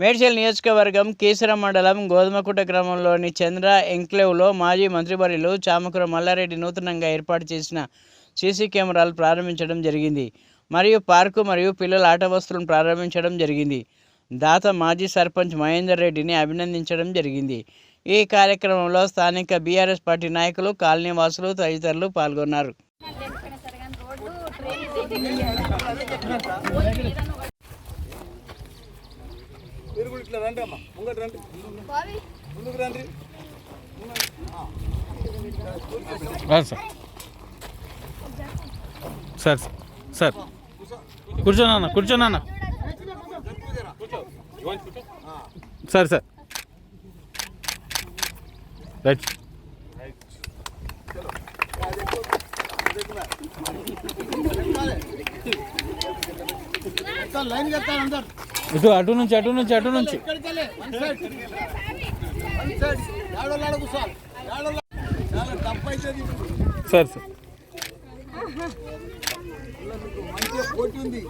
మేడ్చల్ నియోజకవర్గం కీసర మండలం గోధుమకుట గ్రామంలోని చంద్ర ఎంక్లేవ్లో మాజీ మంత్రివర్యులు చామకుర మల్లారెడ్డి నూతనంగా ఏర్పాటు చేసిన సీసీ కెమెరాలు ప్రారంభించడం జరిగింది. మరియు పార్కు మరియు పిల్లల ఆట వస్తువులను ప్రారంభించడం జరిగింది. దాత మాజీ సర్పంచ్ మహేందర్ రెడ్డిని అభినందించడం జరిగింది. ఈ కార్యక్రమంలో స్థానిక బీఆర్ఎస్ పార్టీ నాయకులు కాలనీవాసులు తదితరులు పాల్గొన్నారు. మీరు కూడా ఇట్లా రండి అమ్మా. ముంగట రండి. ముందుకు రండి. సార్. Sir sir. కూర్చోనన్న కూర్చోనన్న సార్ సార్. రైట్. అందరు ఇటు అటు నుంచి అటు నుంచి అటు నుంచి. Sir sir. మంచిగా పోటీ ఉంది.